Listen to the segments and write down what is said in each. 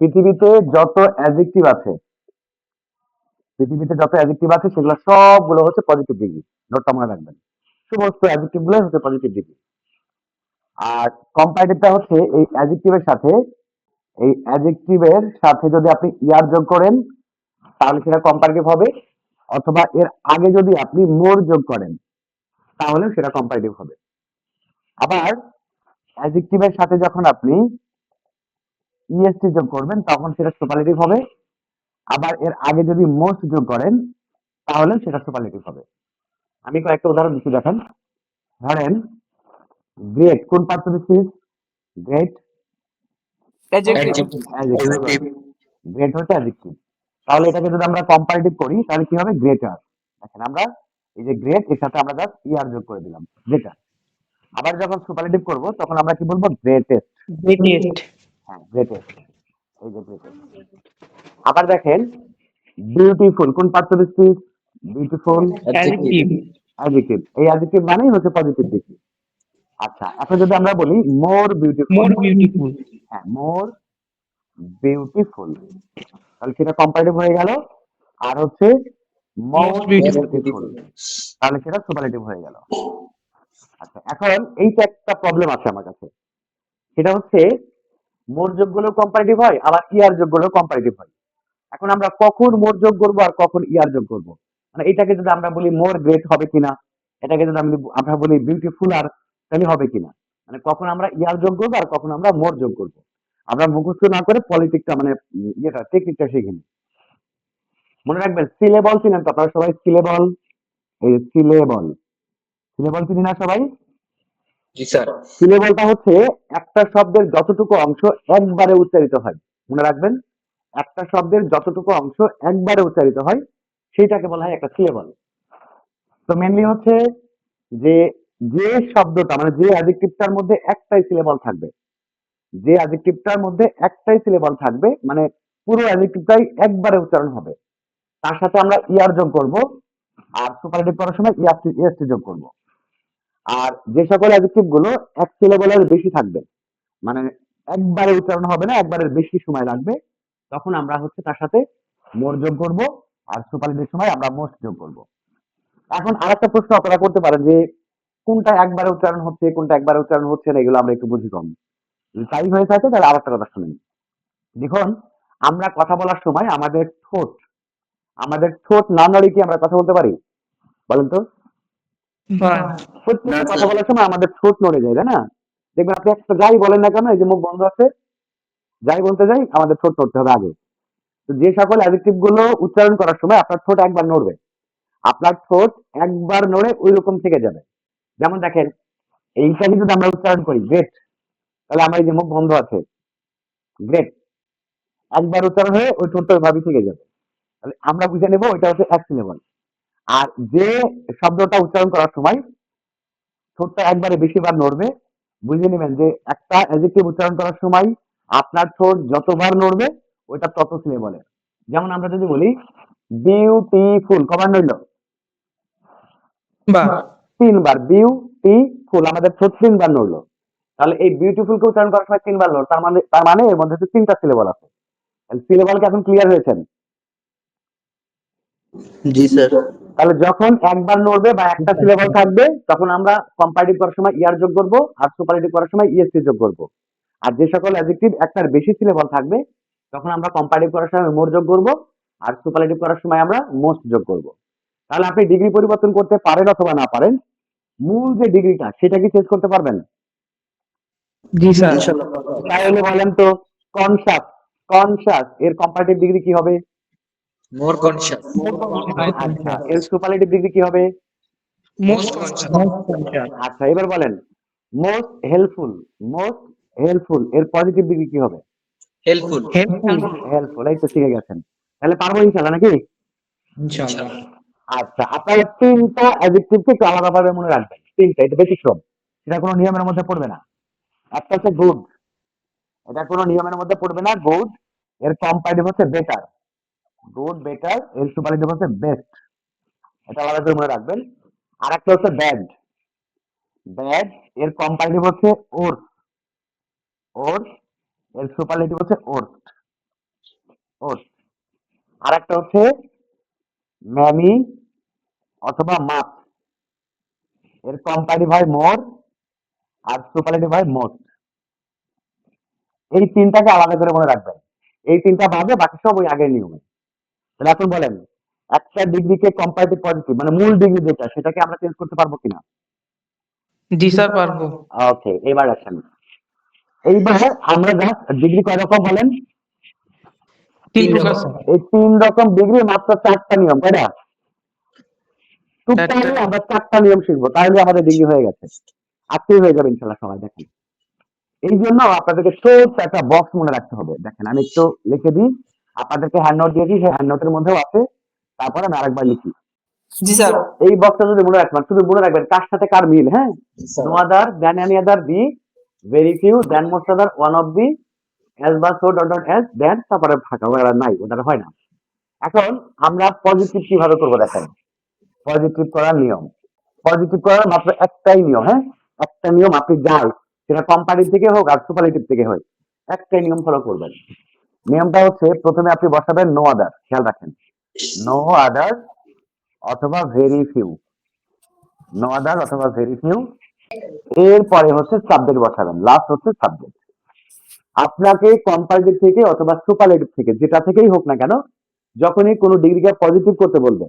পৃথিবীতে যত অ্যাডজেক্টিভ আছে, পৃথিবীতে যত অ্যাডজেক্টিভ আছে, সেগুলো সবগুলো হচ্ছে পজিটিভ ডিগ্রি নোটটা মনে রাখবেন। সমস্ত অ্যাডজেক্টিভগুলো হচ্ছে পজিটিভ ডিগ্রি আর কম্পারেটিভটা হচ্ছে এই অ্যাডজেক্টিভের সাথে, এই অ্যাডজেক্টিভের সাথে যদি আপনি ইয়ার যোগ করেন, তাহলে সেটা কম্পারেটিভ হবে। অথবা এর আগে যদি আপনি মোর যোগ করেন, তাহলে সেটা কম্পারেটিভ হবে। আবার অ্যাডজেক্টিভের সাথে যখন আপনি ইএসটি যোগ করবেন তখন সেটা সুপারলেটিভ হবে। আবার এর আগে যদি মোস্ট যোগ করেন তাহলে সেটা সুপারলেটিভ হবে। আমি কয়েকটা উদাহরণ দিচ্ছি দেখেন। ধরেন গ্রেট কোন part speech great Adjective. Great হচ্ছে অ্যাডজেক্টিভ তাহলে এটাকে যদি আমরা কম্পারেটিভ করি তাহলে কি হবে? গ্রেটার দেখেন আমরা এই যে গ্রেট এর সাথে আমরা জাস্ট ইয়ার যোগ করে দিলাম। গ্রেটার আবার যখন সুপারলেটিভ করব তখন আমরা কি বলব? Greatest Greatest. হ্যাঁ গ্রেটেস্ট এই যে গ্রেটেস্ট আবার দেখেন বিউটিফুল কোন বিউটিফুল অ্যাডজেক্টিভ এই অ্যাডজেক্টিভ মানেই হচ্ছে পজিটিভ দিক। আচ্ছা এখন যদি আমরা বলি মোর বিউটিফুল More beautiful. হ্যাঁ মোর বিউটিফুল তাহলে সেটা কম্পারেটিভ হয়ে গেল। আর হচ্ছে মোর বিউটিফুল তাহলে সেটা সুপারলেটিভ হয়ে গেল। আচ্ছা এখন এইটা একটা প্রবলেম আছে আমার কাছে। সেটা হচ্ছে মোর যোগগুলো কম্পারেটিভ হয়, আবার ইয়ার যোগগুলো কম্পারেটিভ হয়। এখন আমরা কখন মোর যোগ করব আর কখন ইয়ার যোগ করব? মানে এটাকে যদি আমরা বলি মোর গ্রেট হবে কিনা, এটাকে যদি আমি আমরা বলি বিউটিফুল আর, তাহলে হবে কিনা? মানে কখন আমরা ইয়ার যোগ করব আর কখন আমরা মোর যোগ করব? আমরা মুখস্থ না করে পলিটিক্সটা মানে ইয়েটা টেকনিকটা শিখে নিই। মনে রাখবেন সিলেবল চিনেন তো আপনারা সবাই? সিলেবল এই সিলেবল সিলেবল চিনি না সবাই? সিলেবলটা হচ্ছে একটা শব্দের যতটুকু অংশ একবারে উচ্চারিত হয়। মনে রাখবেন, একটা শব্দের যতটুকু অংশ একবারে উচ্চারিত হয়, সেইটাকে বলা হয় একটা সিলেবল তো মেনলি হচ্ছে যে যে শব্দটা মানে যে অ্যাডজেক্টিভটার মধ্যে একটাই সিলেবল থাকবে, যে অ্যাডজেক্টিভটার মধ্যে একটাই সিলেবল থাকবে মানে পুরো অ্যাডজেক্টিভটাই একবারে উচ্চারণ হবে। তার সাথে আমরা ইয়ার যোগ করব, আর সুপারলেটিভ করার সময় ইএসটি যোগ করব। আর যে সকল অ্যাডজেক্টিভগুলো এক সিলেবলের বেশি থাকবে মানে একবারে উচ্চারণ হবে না একবারের বেশি সময় লাগবে, তখন আমরা হচ্ছে তার সাথে মোর যোগ করব আর সুপারলেটিভ সময় আমরা মোস্ট যোগ করব। এখন আরেকটা প্রশ্ন আপনারা করতে পারেন যে, কোনটা একবারে উচ্চারণ হচ্ছে, কোনটা একবারে উচ্চারণ হচ্ছে না, এগুলো আমরা একটু বুঝি কম। তাই হয়ে থাকে, তাহলে আরেকটা কথা শুনেন। দেখুন, আমরা কথা বলার সময় আমাদের ঠোঁট আমাদের ঠোঁট না নড়ে কি আমরা কথা বলতে পারি? বলেন তো। কথা বলার সময় আমাদের ঠোঁট নড়ে যায় তাই না? দেখবেন আপনি একটা যাই বলেন না কেন এই যে মুখ বন্ধ আছে যাই বলতে যাই আমাদের ঠোঁট নড়তে হবে আগে। তো যে সকল অ্যাডজেক্টিভগুলো উচ্চারণ করার সময় আপনার ঠোঁট একবার নড়বে। আপনার ঠোঁট একবার নড়ে ওই রকম থেকে যাবে। যেমন দেখেন এইটাকে যদি আমরা উচ্চারণ করি গ্রেট তাহলে আমার এই যে মুখ বন্ধ আছে গ্রেট একবার উচ্চারণ হয়ে ওই ঠোঁটটা ওইভাবেই থেকে যাবে। তাহলে আমরা বুঝে নেব ওইটা হচ্ছে এক সিলেবল আর যে শব্দটা উচ্চারণ করার সময় ঠোঁটটা একবারে বেশিবার নড়বে বুঝে নেবেন যে একটা অ্যাডজেক্টিভ উচ্চারণ করার সময় আপনার ঠোঁট যতবার নড়বে ওইটা তত সিলেবলের যেমন আমরা যদি বলি বিউটিফুল কবার but তিনবার বিউটিফুল আমাদের ঠোঁট তিনবার নড়লো। তাহলে এই বিউটিফুল কে উচ্চারণ করার সময় তিনবার নড় তার মানে তার মানে এর মধ্যে তিনটা সিলেবল আছে। সিলেবল কি এখন ক্লিয়ার হয়েছেন জি স্যার তাহলে যখন একবার নড়বে বা একটা সিলেবল থাকবে তখন আমরা কম্পারেটিভ করার সময় ইয়ার যোগ করব আর সুপারেটিভ করার সময় ইএসটি যোগ করব। আর যে সকল অ্যাডজেক্টিভ একটার বেশি সিলেবল থাকবে তখন আমরা কম্পারেটিভ করার সময় মোর যোগ করব আর সুপারলেটিভ করার সময় আমরা মোস্ট যোগ করব। তাহলে আপনি ডিগ্রি পরিবর্তন করতে পারেন অথবা না পারেন মূল যে ডিগ্রিটা সেটা কি চেঞ্জ করতে পারবেন? जी sir. তাহলে বলেন তো কনসাস কনসাস এর কম্পারেটিভ ডিগ্রি কি হবে? মোর কনশিয়াস আচ্ছা এর সুপারলেটিভ ডিগ্রি কি হবে? Most conscious. Most conscious. আচ্ছা এবার বলেন। মোস্ট হেল্পফুল মোস্ট হেল্পফুল এর পজিটিভ ডিগ্রি কি হবে? Helpful Helpful. হেল্পফুল এই তো শিখে গেছেন। তাহলে পারব ইনশাল্লাহ নাকি? Inshallah. আচ্ছা আপনারা তিনটা অ্যাডজেক্টিভকে একটু আলাদাভাবে মনে রাখবেন। তিনটা এটা ব্যতিক্রম সেটা কোনো নিয়মের মধ্যে পড়বে না। একটা হচ্ছে গুড এটা কোনো নিয়মের মধ্যে পড়বে না। গুড এর কম্পারেটিভ হচ্ছে বেটার গুড বেটার এর সুপারলেটিভ হচ্ছে বেস্ট এটা আলাদা করে মনে রাখবেন। আর একটা হচ্ছে ব্যাড ব্যাড এর কম্পারেটিভ হচ্ছে ওর ওর এর সুপারলেটিভ হচ্ছে আর একটা হচ্ছে ম্যামি অথবা মাপ এর কম্পারেটিভ হয় মোর আর সুপারলেটিভ হয় মোস্ট এই তিনটাকে আলাদা করে মনে রাখবেন। এই তিনটা বাদে বাকি সব ওই আগের নিয়মে। তাহলে এখন বলেন একটা ডিগ্রিকে কম্পারেটিভ পজিটিভ মানে মূল ডিগ্রি যেটা সেটাকে আমরা চেঞ্জ করতে পারব কিনা? জি স্যার পারব। ওকে এবার আসেন। এইবার আমরা জাস্ট ডিগ্রি কয় রকম বলেন? তিন রকম। এই তিন রকম ডিগ্রি মাত্র চারটা নিয়ম তাই না? টুকটাক। আমরা চারটা নিয়ম শিখব তাহলে আমাদের ডিগ্রি হয়ে গেছে। আজকেই হয়ে যাবে ইনশাল্লাহ সবাই দেখেন। এই জন্য আপনাদেরকে ছোট্ট একটা বক্স মনে রাখতে হবে। দেখেন আমি একটু লিখে দিই। আপনাদেরকে হ্যান্ড নোট দিয়েছি সেই হ্যান্ড নোটের মধ্যেও আছে। তারপরে আমি আরেকবার লিখি। জি স্যার। এই বক্সটা যদি মনে রাখবেন শুধু মনে রাখবেন কার সাথে কার মিল হ্যাঁ? other than any other the very few than most other one of the as বা dot dot as then তারপরে ফাঁকা ওরা নাই ওটা হয় না। এখন আমরা পজিটিভ কীভাবে করব দেখেন। পজিটিভ করার নিয়ম। পজিটিভ করার মাত্র একটাই নিয়ম হ্যাঁ? একটা নিয়ম আপনি যাই সেটা কোম্পানির থেকে হোক আর সুপারলেটিভ থেকে হোক একটাই নিয়ম ফলো করবেন। নিয়মটা হচ্ছে প্রথমে আপনি বসাবেন নো আদার খেয়াল রাখেন। নো আদার অথবা ভেরি ফিউ নো আদার অথবা ভেরি ফিউ এরপরে হচ্ছে সাবজেক্ট বসাবেন লাস্ট হচ্ছে সাবজেক্ট আপনাকে কম্পারেটিভ থেকে অথবা সুপারলেটিভ থেকে, যেটা থেকেই হোক না কেন, যখনই কোনো ডিগ্রিকে পজিটিভ করতে বলবে,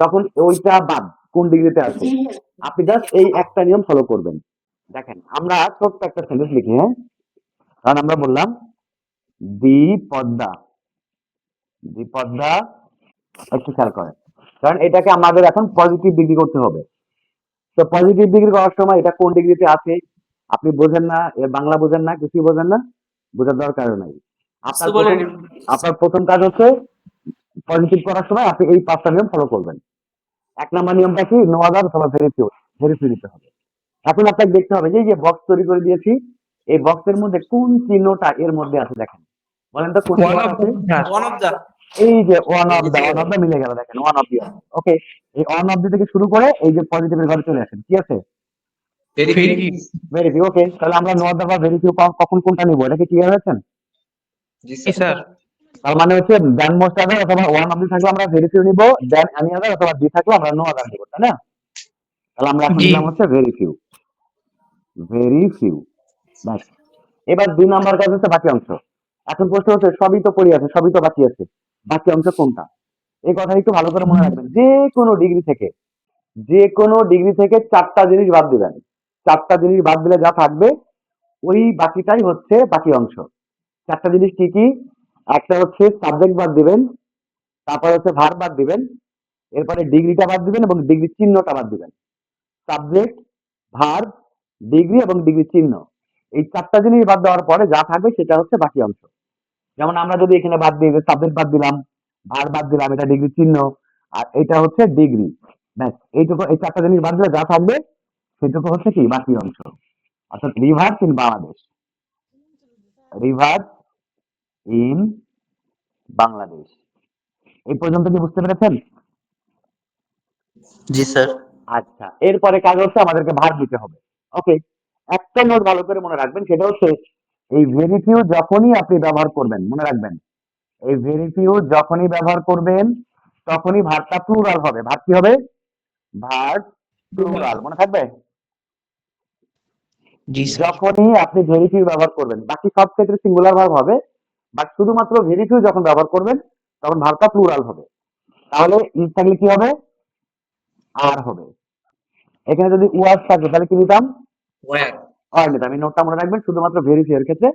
তখন ওইটা বাদ, কোন ডিগ্রিতে আছে। আপনি জাস্ট এই একটা নিয়ম ফলো করবেন। দেখেন, আমরা ছোট্ট একটা সেন্টেন্স লিখি হ্যাঁ? কারণ আমরা বললাম দি পদ্মা দি পদ্মা একটু খেয়াল করেন কারণ এটাকে আমাদের এখন পজিটিভ ডিগ্রি করতে হবে। তো পজিটিভ ডিগ্রি করার সময় এটা কোন ডিগ্রিতে আছে? আপনি বোঝেন না এর বাংলা বোঝেন না কিছুই বোঝেন না বোঝার দরকার নাই। আপনার প্রথম- আপনার প্রথম কাজ হচ্ছে পজিটিভ করার সময় আপনি এই পাঁচটা নিয়ম ফলো করবেন। এক নম্বর নিয়মটা কি? নো আদার অথবা ভেরিফিউ ভেরিফিউ দিতে হবে। এখন আপনাকে দেখতে হবে যে যে বক্স তৈরি করে দিয়েছি এই বক্সের মধ্যে কোন চিহ্নটা এর মধ্যে আছে দেখেন। বলেন তো one of one of the এই যে one of the one of the মিলে গেল দেখেন ওয়ান অফ দি ওকে এই ওয়ান অফ দি থেকে শুরু করে এই যে পজিটিভের ঘরে চলে আসেন কি আছে? ভেরি ভেরি ওকে তাহলে আমরা বা কখন কোনটা নিব? এটা কি ক্লিয়ার হয়েছেন? জি জি স্যার তার মানে হচ্ছে দেন মোস্ট আদার অথবা ওয়ান অফ দি থাকলে আমরা ভেরিফিউ নিব দেন এনি আদার অথবা ডি থাকলে আমরা নো আদার নিব তাই না? তাহলে আমরা এখন। নিলাম হচ্ছে ভেরি ফিউ ভেরি ফিউ বাস এবার দুই নাম্বার কাজ হচ্ছে বাকি অংশ। এখন প্রশ্ন হচ্ছে, সবই তো পড়ে আছে, সবই তো বাকি আছে। বাকি অংশ কোনটা? এই কথা একটু ভালো করে মনে রাখবেন। যে কোনো ডিগ্রি থেকে, যে কোনো ডিগ্রি থেকে চারটা জিনিস বাদ দিবেন। চারটা জিনিস বাদ দিলে যা থাকবে, ওই বাকিটাই হচ্ছে বাকি অংশ। চারটা জিনিস কি কি? একটা হচ্ছে সাবজেক্ট বাদ দিবেন, তারপর হচ্ছে ভার বাদ দিবেন, এরপরে ডিগ্রিটা বাদ দিবেন এবং ডিগ্রি চিহ্নটা বাদ দিবেন। সাবজেক্ট ভার ডিগ্রি এবং ডিগ্রি চিহ্ন। এই চারটা জিনিস বাদ দেওয়ার পরে যা থাকবে সেটা হচ্ছে বাকি অংশ। যেমন আমরা যদি এখানে বাদ দিই সাবজেক্ট বাদ দিলাম ভার বাদ দিলাম এটা ডিগ্রি চিহ্ন আর এটা হচ্ছে ডিগ্রি ব্যাস এইটুকু এই চারটা জিনিস বাদ দিলে যা থাকবে সেটুকু হচ্ছে কি? বাকি অংশ। অর্থাৎ rivers in Bangladesh rivers in Bangladesh এই পর্যন্ত কি বুঝতে পেরেছেন? জি স্যার। আচ্ছা এরপরে কাজ হচ্ছে আমাদেরকে ভার দিতে হবে। ওকে একটা নোট ভালো করে মনে রাখবেন সেটা হচ্ছে এই ভেরিফিউ যখনই আপনি ব্যবহার করবেন মনে রাখবেন। এই ভেরিফিউ যখনই ব্যবহার করবেন তখনই ভারটা প্লুরাল হবে। ভার কি হবে? ভার প্লুরাল মনে থাকবে? যখনই আপনি ভেরিফিউ ব্যবহার করবেন বাকি সব ক্ষেত্রে সিঙ্গুলার ভার্ব হবে বাট শুধুমাত্র ভেরিফিউ যখন ব্যবহার করবেন তখন ভার্বটা প্লুরাল হবে। তাহলে ইজ থাকলে কি হবে? আর হবে। এখানে যদি ওয়াজ থাকে তাহলে কি দিতাম ওয়ার আর নিতাম এই নোটটা মনে রাখবেন শুধুমাত্র ভেরিফিউ এর ক্ষেত্রে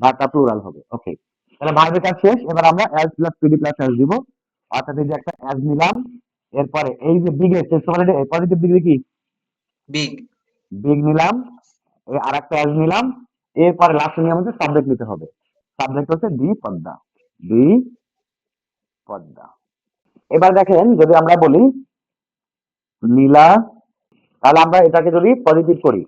ভার্বটা প্লুরাল হবে ওকে তাহলে ভার্বের কাজ শেষ এবার আমরা as plus PD plus as দিব। অর্থাৎ এই যে একটা অ্যাজ নিলাম এরপরে এই যে বিগ এর পজিটিভ ডিগ্রি কি? বিগ বিগ নিলাম এই আর একটা অ্যাজ নিলাম এরপরে লাস্ট নিয়ম হচ্ছে সাবজেক্ট নিতে হবে। সাবজেক্ট হচ্ছে দি পদ্মা দি পদ্মা। এবার দেখেন যদি আমরা বলি নীলা তাহলে আমরা এটাকে যদি পজিটিভ করি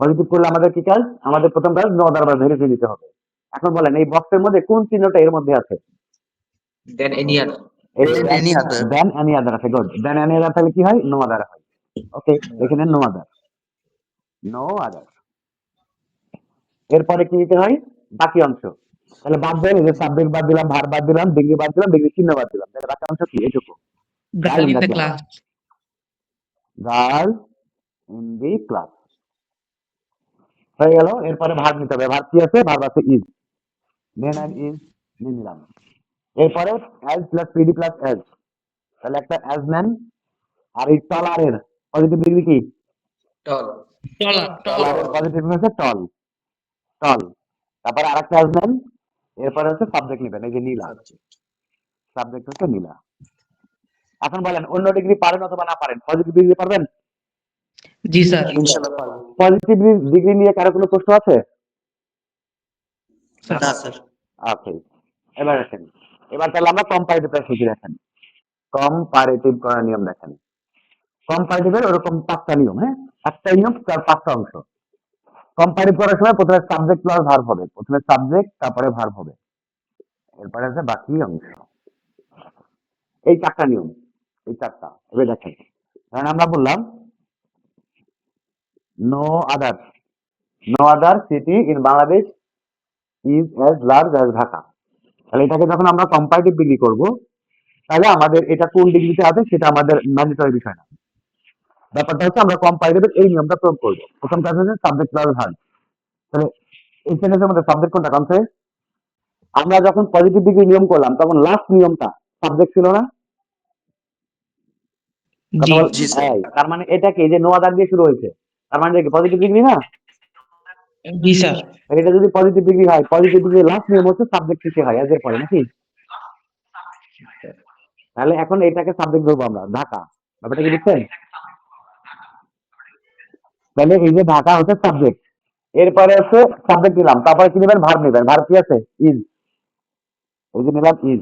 পজিটিভ করলে আমাদের কি কাজ? আমাদের প্রথম কাজ নো আদার বা ভেরিফাই দিতে হবে। এখন বলেন এই বক্সের মধ্যে কোন চিহ্নটা এর মধ্যে আছে? দেন এনি আদার দেন এনি আদার আছে গুড দেন এনি আদার তাহলে কি হয়? নো আদার হয়। ওকে এখানে নো আদার নো আদার এরপরে কি দিতে হয়? বাকি অংশ। তাহলে বাদ দেন যে সাবজেক্ট বাদ দিলাম ভার বাদ দিলাম ডিগ্রি বাদ দিলাম ডিগ্রি চিহ্ন বাদ দিলাম। তাহলে বাক্যাংশ কি? এইটুকু। Girl in the Girl. class. Girl in the class হয়ে গেল। এরপরে ভার নিতে হবে। ভার কি আছে? ভার আছে ইজ মেন আর ইজ নিয়ে নিলাম। এরপরে as plus PD plus as তাহলে একটা অ্যাজ নেন আর এই টলারের পজিটিভ ডিগ্রি কি. টলারের পজিটিভ হচ্ছে টল টল তারপরে আরেকটা অ্যাজ নেন এরপরে হচ্ছে সাবজেক্ট নেবেন। এই যে নীলা। সাবজেক্ট হচ্ছে নীলা। এখন বলেন অন্য ডিগ্রি পারেন অথবা না পারেন। পজিটিভ ডিগ্রি পারবেন? জি স্যার ইনশাআল্লাহ পজিটিভ ডিগ্রি নিয়ে কারও কোনো প্রশ্ন আছে? না স্যার। ওকে এবার দেখেন এবার তাহলে আমরা কম্পারেটিভটা শিখে দেখেন কম্পারেটিভ করার নিয়ম দেখেন কম্পারেটিভের ওরকম পাঁচটা নিয়ম হ্যাঁ? একটা নিয়ম তার পাঁচটা অংশ। কম্পারেটিভ করার সময় প্রথমে সাবজেক্ট প্লাস ভার্ব হবে। প্রথমে সাবজেক্ট তারপরে ভার্ব হবে। এরপরে আছে বাকি অংশ। এই চারটা নিয়ম এই চারটা। এবার দেখেন। কারণ আমরা বললাম no other no other city in Bangladesh is as large as Dhaka তাহলে এটাকে যখন আমরা কম্পারেটিভ ডিগ্রি করব তাহলে আমাদের এটা কোন ডিগ্রিতে আছে সেটা আমাদের ম্যান্ডেটরি বিষয় না। ব্যাপারটা হচ্ছে আমরা কম্পারেটিভ এই নিয়মটা প্রয়োগ করব। প্রথম কাজ হচ্ছে সাবজেক্ট প্লাস ভার্ব তাহলে এই সেন্টেন্সের মধ্যে সাবজেক্ট কোনটা কনসে আমরা যখন পজিটিভ ডিগ্রি নিয়ম করলাম তখন লাস্ট নিয়মটা সাবজেক্ট ছিল না? জি, তার মানে এটা কি যে নো আদার দিয়ে শুরু হয়েছে তার মানে কি পজিটিভ ডিগ্রি না? জি স্যার এটা যদি পজিটিভ ডিগ্রি হয় পজিটিভ ডিগ্রি লাস্ট নিয়ম হচ্ছে সাবজেক্ট শেষে হয় এর পরে নাকি? তাহলে এখন এটাকে সাবজেক্ট ধরবো আমরা ঢাকা। ব্যাপারটা কি বুঝছেন? তাহলে এই যে ঢাকা হচ্ছে সাবজেক্ট এরপরে হচ্ছে সাবজেক্ট নিলাম তারপরে কি নেবেন? ভার্ব নেবেন। ভার্ব কি আছে? ইজ এই যে নিলাম ইজ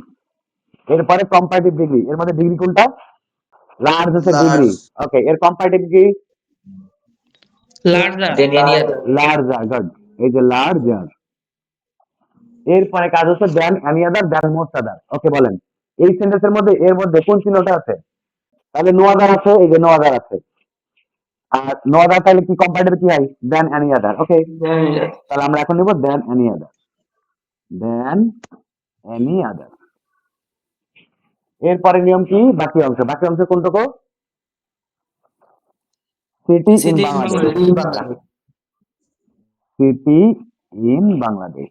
এরপরে কম্পারেটিভ ডিগ্রি এর মধ্যে ডিগ্রি কোনটা? লার্জ হচ্ছে ডিগ্রি ওকে এর কম্পারেটিভ কি লার্জার. লার্জার গুড এই যে লার্জার এরপরে কাজ হচ্ছে দেন এনি আদার দেন মোস্ট আদার ওকে বলেন। এই সেন্টেন্সের মধ্যে এর মধ্যে কোন চিহ্নটা আছে? তাহলে নো আদার আছে এই যে নো আদার আছে। আর নো আদার তাহলে কি কম্পারেটিভ কি হয়? দেন এনি আদার ওকে তাহলে আমরা এখন নিব দেন এনি আদার দেন এনি আদার এরপরে নিয়ম কি? বাকি অংশ। বাকি অংশ কোনটুকু? City in Bangladesh. City in Bangladesh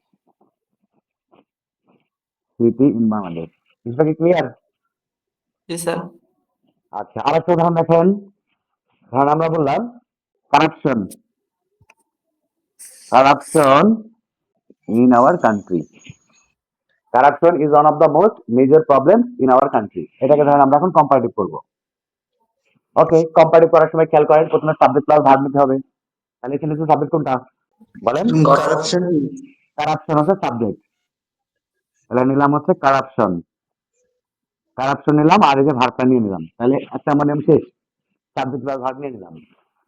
city in Bangladesh বিষয়টা কি ক্লিয়ার Yes, sir. আচ্ছা আরেকটা উদাহরণ দেখেন। আমরা বললাম corruption corruption in our country corruption is one of the most major problem in our country এটাকে ধরেন আমরা এখন কম্পারেটিভ করব। ওকে কম্পারেটিভ করার সময় খেয়াল করেন প্রথমে সাবজেক্ট প্লাস ভার্ব নিতে হবে। তাহলে এখানে তো সাবজেক্ট কোনটা? বলেন। Corruption. কারাপশন হচ্ছে সাবজেক্ট তাহলে নিলাম হচ্ছে কারাপশন কারাপশন নিলাম আর এই যে ভার্বটা নিয়ে নিলাম। তাহলে একটা আমার নিয়ম শেষ। সাবজেক্ট প্লাস ভার্ব নিয়ে নিলাম।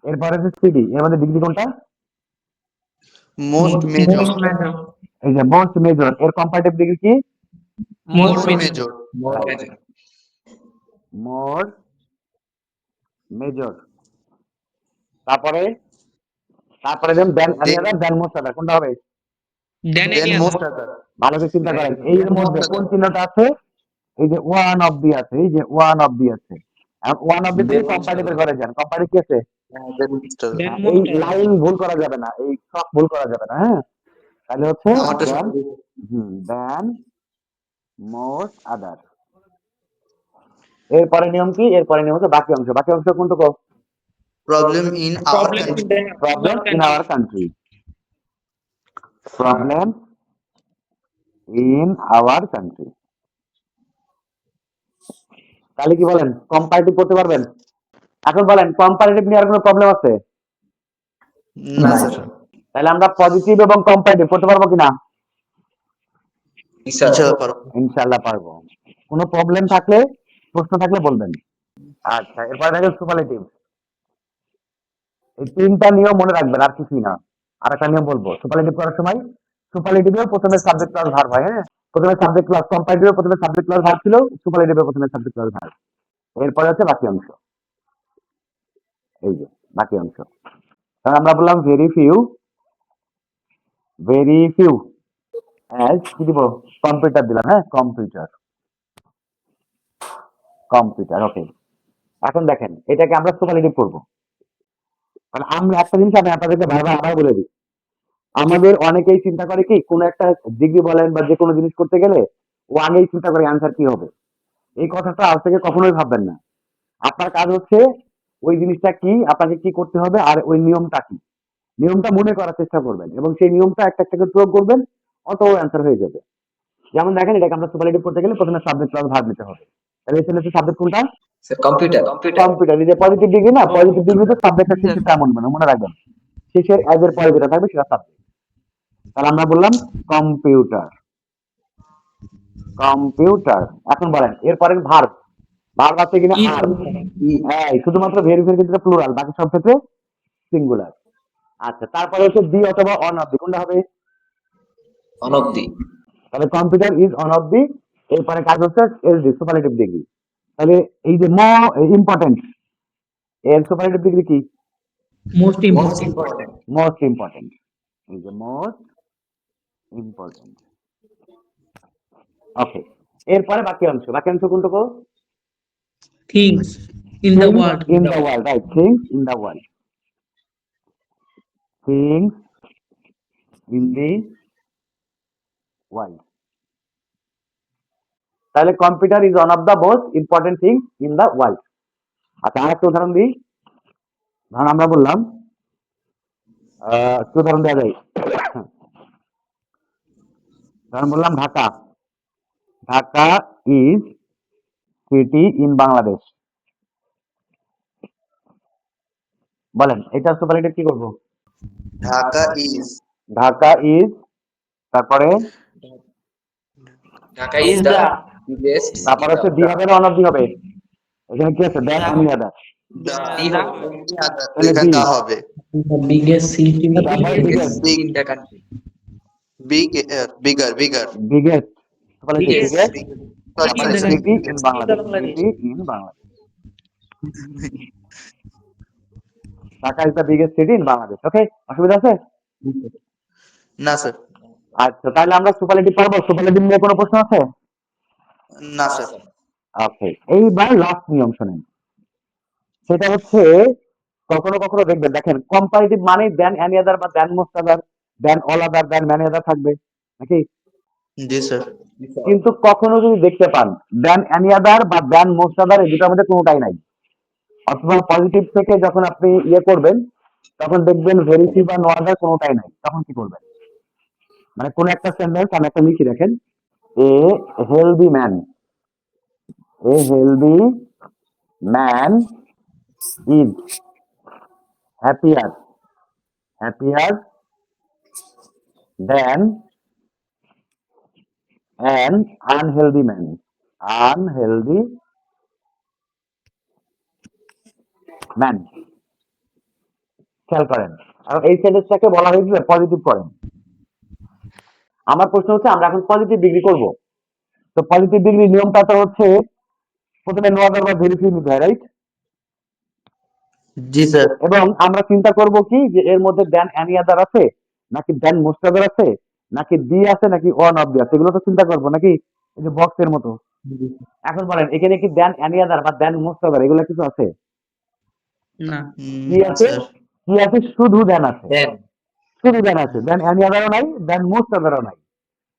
এরপরে হচ্ছে সিডি এর মধ্যে ডিগ্রি কোনটা? মোস্ট মেজর এই যে মোস্ট মেজর এর কম্পারেটিভ ডিগ্রি কি. More major. More major. তারপরে তারপরে যেমন আদার দেন মোস্ট আদার কোনটা হবে? most other. ভালো করে চিন্তা করেন এই এর মধ্যে কোন চিহ্নটা আছে? এই যে ওয়ান অফ দি আছে এই যে ওয়ান অফ দি আছে। ওয়ান অফ দি থেকে কম্পারেটিভ করে যান। কম্পারেটিভ কি আছে এই লাইন ভুল করা যাবে না এই সব ভুল করা যাবে না হ্যাঁ? তাহলে হচ্ছে দেন মোস্ট আদার এরপরে নিয়ম কি? এরপরে নিয়ম হচ্ছে বাকি অংশ। বাকি অংশ কোনটুকু? Problem country. Problem in our country problem in our country তাহলে কি বলেন? কম্পারেটিভ করতে পারবেন? এখন বলেন কম্পারেটিভ নিয়ে আর কোনো প্রবলেম আছে? না স্যার তাহলে আমরা পজিটিভ এবং কম্পারেটিভ করতে পারব কিনা? ইনশাআল্লাহ পারব। ইনশাল্লাহ পারব। কোনো প্রবলেম থাকলে প্রশ্ন থাকলে বলবেন। আচ্ছা এরপরে দেখেন সুপারলেটিভ এই তিনটা নিয়ম মনে রাখবেন, আর কিছুই না। আর একটা নিয়ম বলব সুপারলেটিভ করার সময় সুপারলেটিভেও প্রথমে সাবজেক্ট প্লাস ভার্ব হয় হ্যাঁ? প্রথমে সাবজেক্ট প্লাস কম্পারেটিভে প্রথমে সাবজেক্ট প্লাস ভার্ব ছিল সুপারলেটিভে প্রথমে সাবজেক্ট প্লাস ভার্ব এরপরে হচ্ছে বাকি অংশ। এই যে, বাকি অংশ। তাহলে আমরা বললাম very few very few as কি দিব? কম্পিউটার দিলাম হ্যাঁ কম্পিউটার কম্পিউটার ওকে এখন দেখেন, এটাকে আমরা সুপারলেটিভ করব। মানে আমরা একটা জিনিস আমি আপনাদেরকে বারবার আবার বলে দিই। আমাদের অনেকেই চিন্তা করে কি, কোন একটা ডিগ্রি বলেন বা যে কোনো জিনিস করতে গেলে ও আগেই চিন্তা করে অ্যান্সার কি হবে। এই কথাটা আজ থেকে কখনোই ভাববেন না। আপনার কাজ হচ্ছে ওই জিনিসটা কি, আপনাকে কি করতে হবে আর ওই নিয়মটা কি। নিয়মটা মনে করার চেষ্টা করবেন এবং সেই নিয়মটা একটা একটা করে প্রয়োগ করবেন অত অ্যান্সার হয়ে যাবে। যেমন দেখেন, এটাকে আমরা সুপারলেটিভ করতে গেলে প্রথমে সাবজেক্ট প্লাস ভাগ নিতে হবে। তাহলে এসএলএস সাবজেক্ট কোনটা? কম্পিউটার কম্পিউটার কম্পিউটার এই যে পজিটিভ ডিগ্রি না পজিটিভ ডিগ্রিতে সাবজেক্টটা শেষে তেমন মানে মনে রাখবেন। শেষের অ্যাজ এর পরে যেটা থাকবে সেটা সাবজেক্ট তাহলে আমরা বললাম কম্পিউটার কম্পিউটার এখন বলেন এরপরে ভার্ব ভার্ব আছে কিনা? আর হ্যাঁ শুধুমাত্র ভেরিফিকের ক্ষেত্রে প্লুরাল বাকি সব ক্ষেত্রে সিঙ্গুলার আচ্ছা তারপরে হচ্ছে দি অথবা অন অফ দি কোনটা হবে? অনব্দি তাহলে computer is one of the এরপরে কাজ হচ্ছে এস ডি সুপারলেটিভ ডিগ্রি তাহলে এই যে মো ইম্পর্টেন্ট এর সুপারলেটিভ ডিগ্রি কি? মোস্ট ইম্পর্টেন্ট মোস্ট ইম্পর্টেন্ট এই যে মোস্ট ইম্পর্টেন্ট ওকে এরপরে বাকি অংশ। বাকি অংশ কোনটুকু? Things in the world the world right things in the world things in the world তাহলে computer is one of the most important things in the world আচ্ছা আরেকটা উদাহরণ দিই। ধরুন আমরা বললাম কি উদাহরণ দেওয়া যায় ধরুন বললাম Dhaka. Dhaka is city in Bangladesh বলেন এটা সুপারলেটিভ কি করব? ঢাকা ইজ ঢাকা ইজ তারপরে? ঢাকা ইজ দ্য তারপরে হচ্ছে দি হবে অফ দি হবে। এখানে কি আছে? দ্যাট আমি আদার হবে। Biggest city country Biggest. Dhaka is the biggest in Bangladesh okay অসুবিধা আছে? না স্যার আচ্ছা তাহলে আমরা সুপারলেটিভ পারব? সুপারলেটিভ নিয়ে কোনো প্রশ্ন আছে? না স্যার ওকে এইবার লাস্ট নিয়ম শোনেন। সেটা হচ্ছে কখনো কখনো দেখবেন দেখেন কম্পারেটিভ মানে দেন এনি আদার বা than most other than all other than many other থাকবে নাকি? জি স্যার কিন্তু কখনো যদি দেখতে পান দেন এনি আদার বা দেন মোস্ট আদার এই দুটার মধ্যে কোনোটাই নাই। অথবা পজিটিভ থেকে যখন আপনি ইয়ে করবেন তখন দেখবেন ভেরিফি বা নো আদার কোনোটাই নাই। তখন কি করবেন? মানে কোন একটা সেন্টেন্স আমি একটা লিখি দেখেন। A healthy man a healthy man is happier happier than an unhealthy man. Unhealthy man. খেয়াল করেন। আর এই সেন্টেন্সটাকে বলা হয়েছিল পজিটিভ করেন আমার প্রশ্ন হচ্ছে আমরা এখন পজিটিভ ডিগ্রি করব। তো পজিটিভ ডিগ্রি নিয়মটা তো হচ্ছে প্রথমে নো আদার বা ভেরিফাই নিতে হয় রাইট জি স্যার। এবং আমরা চিন্তা করব কি যে এর মধ্যে দেন অ্যানি আদার আছে নাকি দেন মোস্ট আদার আছে নাকি দি আছে নাকি ওয়ান অফ দি আছে এগুলো তো চিন্তা করব নাকি এই যে বক্সের মতো? এখন বলেন এখানে কি দেন অ্যানি আদার বা দেন মোস্ট আদার এগুলো কিছু আছে? না। কি আছে? কি আছে? শুধু দেন আছে। দেন শুধু দেন আছে। দেন অ্যানি আদারও নাই, দেন মোস্ট আদারও নাই।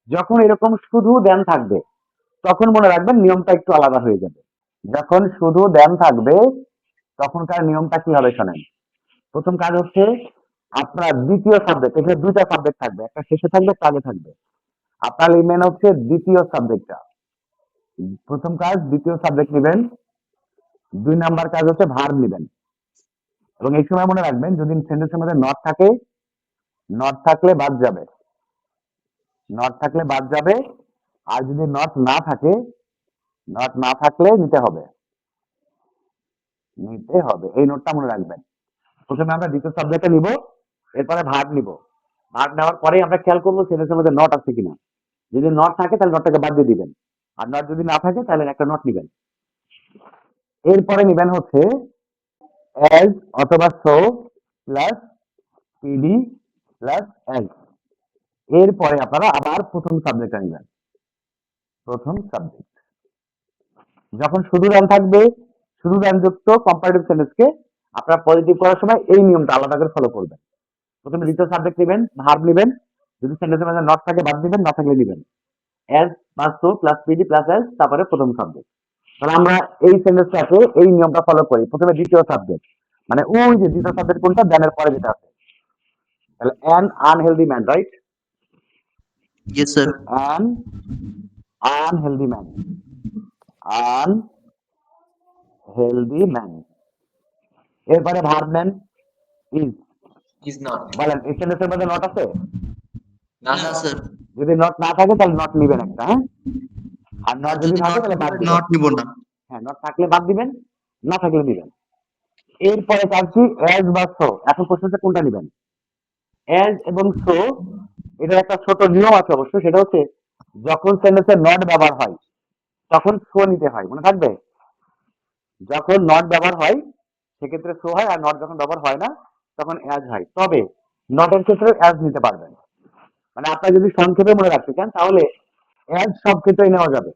যখন এরকম শুধু দেন থাকবে, তখন মনে রাখবেন নিয়মটা একটু আলাদা হয়ে যাবে। যখন শুধু দেন থাকবে, তখনকার নিয়মটা কি হবে শোনেন। প্রথম কাজ হচ্ছে আপনার দ্বিতীয় সাবজেক্ট এখানে দুইটা সাবজেক্ট থাকবে, একটা শেষে থাকবে আগে থাকবে। আপনার লিখবেন হচ্ছে দ্বিতীয় সাবজেক্টটা প্রথম কাজ, দ্বিতীয় সাবজেক্ট নেবেন। দুই নাম্বার কাজ হচ্ছে ভার নেবেন। এবং এই সময় মনে রাখবেন, যদি সেন্টেন্সের মধ্যে নট থাকে নট থাকলে বাদ যাবে। নট থাকলে বাদ যাবে, আর যদি নট না থাকে নট না থাকলে নিতে হবে। নিতে হবে, এই নোটটা মনে রাখবেন। প্রথমে আমরা দ্বিতীয় সাবজেক্টটা নিব, এরপরে ভাগ নিব। ভাগ নেওয়ার পরেই আমরা খেয়াল করব সেন্টেন্সের মধ্যে নট আছে কিনা। যদি নট থাকে, তাহলে নটটাকে বাদ দিয়ে দিবেন। আর নট যদি না থাকে, তাহলে একটা নট নিবেন। এরপরে নিবেন হচ্ছে এজ অথবা so plus PD plus as এরপরে আপনারা আবার প্রথম সাবজেক্ট নেবেন প্রথম সাবজেক্ট যখন শুধু র্যান থাকবে, শুধু র্যান যুক্ত কম্পারেটিভ সেন্টেন্সকে আপনারা পজিটিভ করার সময় এই নিয়মটা আলাদা করে ফলো করবেন। প্রথমে দ্বিতীয় সাবজেক্ট নেবেন ভার্ব নেবেন। যদি সেন্টেন্সের মধ্যে নট থাকে বাদ দিবেন না থাকলে দিবেন as plus two plus PD plus as তারপরে প্রথম সাবজেক্ট তাহলে আমরা এই সেন্টেন্সটাকে এই নিয়মটা ফলো করি। প্রথমে দ্বিতীয় সাবজেক্ট মানে ওই যে দ্বিতীয় সাবজেক্ট কোনটা দেনের পরে যেটা আছে। তাহলে an unhealthy man right Yes, sir. an unhealthy man. Unhealthy man. এরপরে ভার্ব নেন ইজ is not. বলেন এই সেন্টেন্সের মধ্যে নট আছে? না No, sir. যদি নট না থাকে তাহলে নট নিবেন একটা হ্যাঁ? আর নট যদি থাকে not তাহলে বাদ দিবেন। not নিব না। হ্যাঁ নট থাকলে বাদ দিবেন না থাকলে দিবেন। এরপরে চাচ্ছি অ্যাজ বা সো এখন প্রশ্ন হচ্ছে কোনটা নিবেন? অ্যাজ এবং সো এটার একটা ছোট নিয়ম আছে অবশ্য সেটা হচ্ছে যখন সেন্টেন্সে নট ব্যবহার হয় তখন সো নিতে হয় মনে থাকবে? যখন নট ব্যবহার হয় সেক্ষেত্রে সো হয় আর নট যখন ব্যবহার হয় না তখন অ্যাজ হয়। তবে নটের ক্ষেত্রে অ্যাজ নিতে পারবেন। মানে আপনার যদি সংক্ষেপে মনে রাখতে চান তাহলে অ্যাজ সব ক্ষেত্রেই নেওয়া যাবে।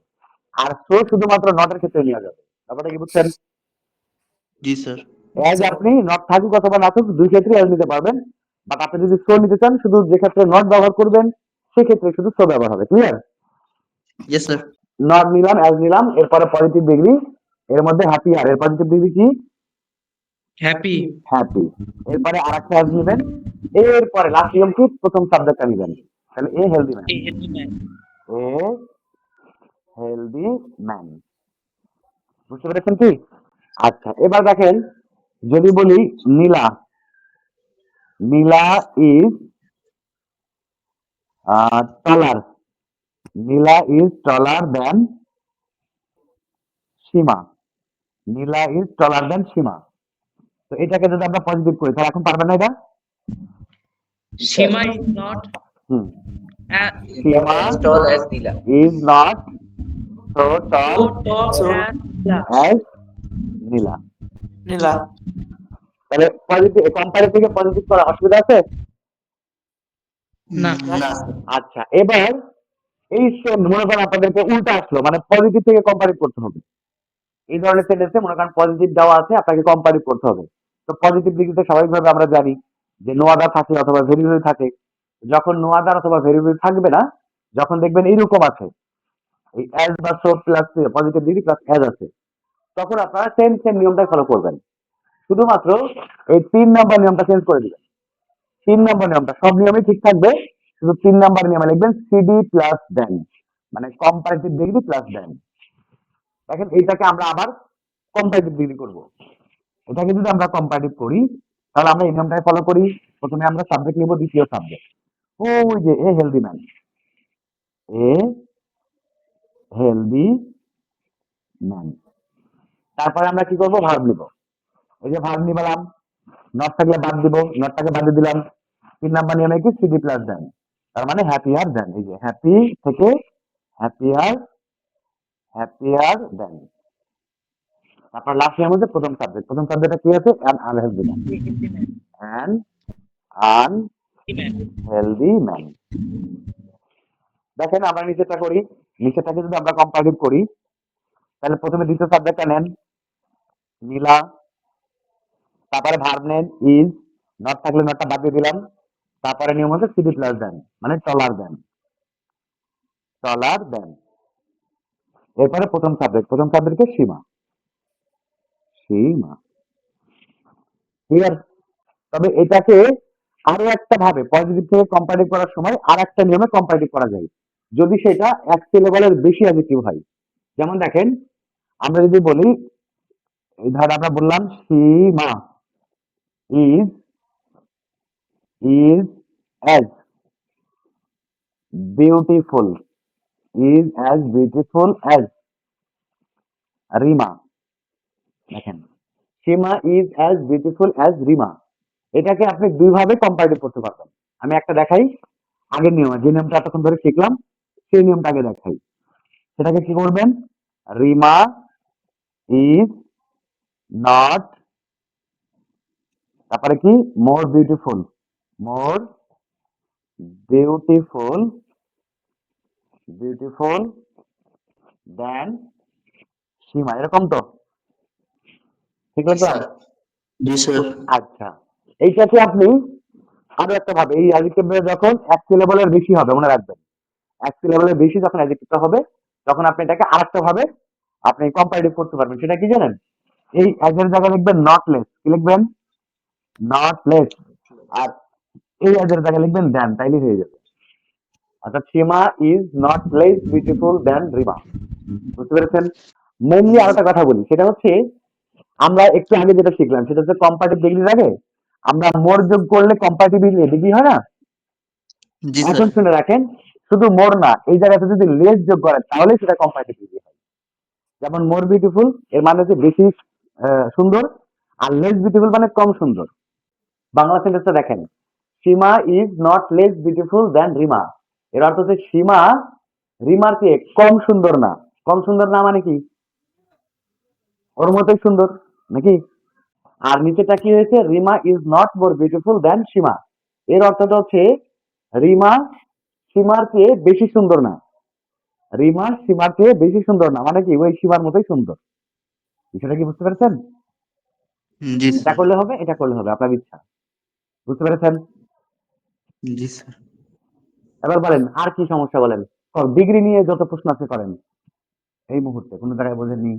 আর সো শুধুমাত্র নটের ক্ষেত্রে নেওয়া যাবে। ব্যাপারটা কি বুঝছেন? জি স্যার। অ্যাজ আপনি নট থাকুক অথবা না থাকুক দুই ক্ষেত্রে অ্যাজ নিতে পারবেন। বাট আপনি যদি সো নিতে চান শুধু যে ক্ষেত্রে নট ব্যবহার করবেন সেক্ষেত্রে শুধু সো ব্যবহার হবে ক্লিয়ার ইয়েস স্যার নট নিলাম অ্যাজ নিলাম এরপরে পজিটিভ ডিগ্রি এর মধ্যে হ্যাপি আর এর পজিটিভ ডিগ্রি কি? হ্যাপি হ্যাপি এরপরে আর একটা অ্যাজ নেবেন এরপরে লাস্ট নিয়ম কি? প্রথম সাবজেক্টটা নেবেন। তাহলে a healthy man a healthy man. A healthy man বুঝতে পেরেছেন কি? আচ্ছা এবার দেখেন যদি বলি Nila Nila is taller Nila is taller than Sima. Nila is taller than Sima. তো এটাকে যদি আমরা পজিটিভ করি তাহলে এখন পারবেন না এটা? Shima is not হুম। as Shima as tall is not so tall so tall as Nila. As Nila. Nila. তাহলে পজিটিভ কম্পারেটিভ থেকে পজিটিভ করা অসুবিধা আছে? না। আচ্ছা এবার এই সেম মনে করেন আপনাদেরকে উল্টা আসলো মানে পজিটিভ থেকে করতে হবে। এই ধরনের সেন্টেন্সে মনে করেন পজিটিভ দেওয়া আছে আপনাকে করতে হবে। তো পজিটিভ স্বাভাবিকভাবে আমরা জানি যে নো আদার থাকে অথবা ভেরিয়েবল থাকে। যখন নো আদার অথবা ভেরিয়েবল থাকবে না যখন দেখবেন এইরকম আছে। এই অ্যাজ বা so plus positive degree plus as আছে। তখন আপনারা সেম সেম নিয়মটাই ফলো করবেন। শুধুমাত্র এই তিন নাম্বার নিয়মটা চেঞ্জ করে দিবেন। তিন নম্বর নিয়মটা, সব নিয়মই ঠিক থাকবে, শুধু তিন নম্বর নিয়মে লিখবেন সিডি প্লাস দেন মানে কম্পারেটিভ ডিগ্রি প্লাস দেন দেখেন, এইটাকে আমরা আবার কম্পারেটিভ ডিগ্রি করব। এটাকে যদি আমরা কম্পারেটিভ করি, তাহলে আমরা এই নিয়মটাই ফলো করি। প্রথমে আমরা সাবজেক্ট নিব দ্বিতীয় সাবজেক্ট ওই যে, a healthy man a healthy man তারপরে আমরা কি করব? ভার্ব নিব এই যে ভার্ব নিলাম নট থাকলে বাদ দিব, নটটাকে বাদ দিলাম। তিন নাম্বার নিয়মে কি? সিডি প্লাস দেন। তার মানে হ্যাপিয়ার দেন। এই যে হ্যাপি থেকে হ্যাপিয়ার হ্যাপিয়ার দেন। তারপর লাস্ট নিয়ম হচ্ছে প্রথম সাবজেক্ট প্রথম সাবজেক্টটা কি আছে? An unhealthy man an unhealthy man দেখেন আমরা নিচেটা করি। নিচেটাকে যদি আমরা কম্পারেটিভ করি, তাহলে প্রথমে দ্বিতীয় সাবজেক্টটা নেন। নীলা তারপরে ভার্ব নেন ইজ নট থাকলে নটটা বাদ দিয়ে দিলাম। তারপরে নিয়ম হচ্ছে সিডি প্লাস দেন মানে টলার দেন টলার দেন এরপরে প্রথম সাবজেক্ট প্রথম সাবজেক্টকে সীমা। সীমা। ক্লিয়ার তবে এটাকে আরও একটা ভাবে পজিটিভ থেকে কম্পারেটিভ করার সময় আর একটা নিয়মে কম্পারেটিভ করা যায়। যদি সেটা এক সিলেবলের বেশি অ্যাডজেক্টিভ হয়, যেমন দেখেন, আমরা যদি বলি, এই ধর আমরা বললাম Sima. Is is as beautiful is as beautiful as Rima দেখেন Sima is as beautiful as Rima এটাকে আপনি দুই ভাবে কম্পারেটিভ করতে পারবেন। আমি একটা দেখাই, আগের নিয়ম যে নিয়মটা এতক্ষণ ধরে শিখলাম, সেই নিয়মটা আগে দেখাই। সেটাকে কি করবেন? রিমা ইজ নট তারপরে কি? More beautiful more beautiful beautiful than Sima. এরকম তো? ঠিক আছে? আচ্ছা। এইটাকে আপনি? আরও একটা ভাবে এই অ্যাডজেক্টিভ যখন এক সিলেবলের বেশি হবে মনে রাখবেন। এক সিলেবলের বেশি যখন অ্যাডজেক্টিভটা হবে তখন আপনি এটাকে আরেকটা ভাবে আপনি কম্পারেটিভ করতে পারবেন। সেটা কি জানেন? এই অ্যাজ এর জায়গায় লিখবেন নট লেস কি লিখবেন? নট লেস আর এই এর জায়গায় লিখবেন দেন তাইলে হয়ে যাবে। অর্থাৎ Sima is not less beautiful than Rima বুঝতে পেরেছেন? মেনলি আর একটা কথা বলি সেটা হচ্ছে আমরা একটু আগে যেটা শিখলাম সেটা হচ্ছে কম্পারেটিভ ডিগ্রির আগে আমরা মোর যোগ করলে কম্পারেটিভ ডিগ্রি হয় না? এখন শুনে রাখেন শুধু মোর না এই জায়গাতে যদি লেস যোগ করেন তাহলে সেটা কম্পারেটিভ ডিগ্রি হয়। যেমন মোর বিউটিফুল এর মানে হচ্ছে বেশি সুন্দর আর লেস বিউটিফুল মানে কম সুন্দর। বাংলা সেন্টেন্সটা দেখেন। Sima is not less beautiful than Rima এর অর্থ হচ্ছে সীমা রিমার চেয়ে কম সুন্দর না। কম সুন্দর না মানে কি? ওর মতোই সুন্দর নাকি? আর নিচেটা কি হয়েছে? Rima is not more beautiful than Sima এর অর্থটা হচ্ছে রিমা সীমার চেয়ে বেশি সুন্দর না। রিমা সীমার চেয়ে বেশি সুন্দর না। মানে কি? ওই সীমার মতোই সুন্দর। বিষয়টা কি বুঝতে পেরেছেন? এটা করলে হবে এটা করলে হবে। আপনার ইচ্ছা। বুঝতে পেরেছেন? জি স্যার। এবার বলেন আর কি সমস্যা বলেন? ডিগ্রি নিয়ে যত প্রশ্ন আছে করেন। এই মুহূর্তে কোনো জায়গায় বোঝেননি?